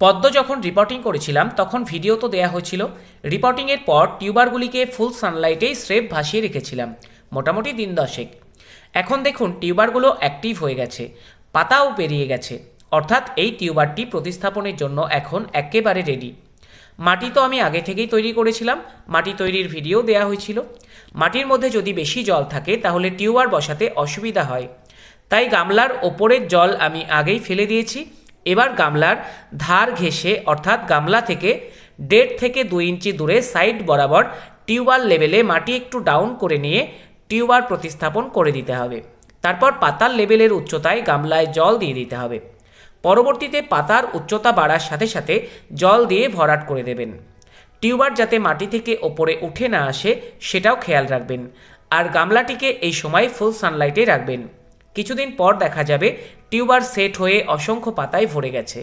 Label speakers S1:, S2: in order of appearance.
S1: পদ্ম যখন রিপোর্টিং করেছিলাম, তখন ভিডিও তো দেয়া হয়েছিল। রিপোর্টিংয়ের পর টিউবারগুলিকে ফুল সানলাইটেই স্রেফ ভাসিয়ে রেখেছিলাম। মোটামুটি দিন দশেক। এখন দেখুন, টিউবারগুলো অ্যাক্টিভ হয়ে গেছে। পাতাও পেরিয়ে গেছে। অর্থাৎ এই টিউবারটি প্রতিস্থাপনের জন্য এখন একেবারে রেডি মাটি তো আমি আগে থেকেই তৈরি করেছিলাম। মাটি তৈরির ভিডিও দেয়া হয়েছিল। মাটির মধ্যে যদি বেশি জল থাকে, তাহলে টিউবার বসাতে অসুবিধা হয়। তাই গামলার ওপরের জল আমি আগেই ফেলে দিয়েছি। এবার গামলার ধার ঘেঁষে, অর্থাৎ গামলা থেকে দেড় থেকে দুই ইঞ্চি দূরে সাইড বরাবর টিউবার লেভেলে মাটি একটু ডাউন করে নিয়ে টিউবার প্রতিস্থাপন করে দিতে হবে। তারপর পাতার লেভেলের উচ্চতায় গামলায় জল দিয়ে দিতে হবে। পরবর্তীতে পাতার উচ্চতা বাড়ার সাথে সাথে জল দিয়ে ভরাট করে দেবেন। টিউবার যাতে মাটি থেকে ওপরে উঠে না আসে, সেটাও খেয়াল রাখবেন। আর গামলাটিকে এই সময় ফুল সানলাইটে রাখবেন। কিছুদিন পর দেখা যাবে টিউবার সেট হয়ে অসংখ্য পাতায় ভরে গেছে।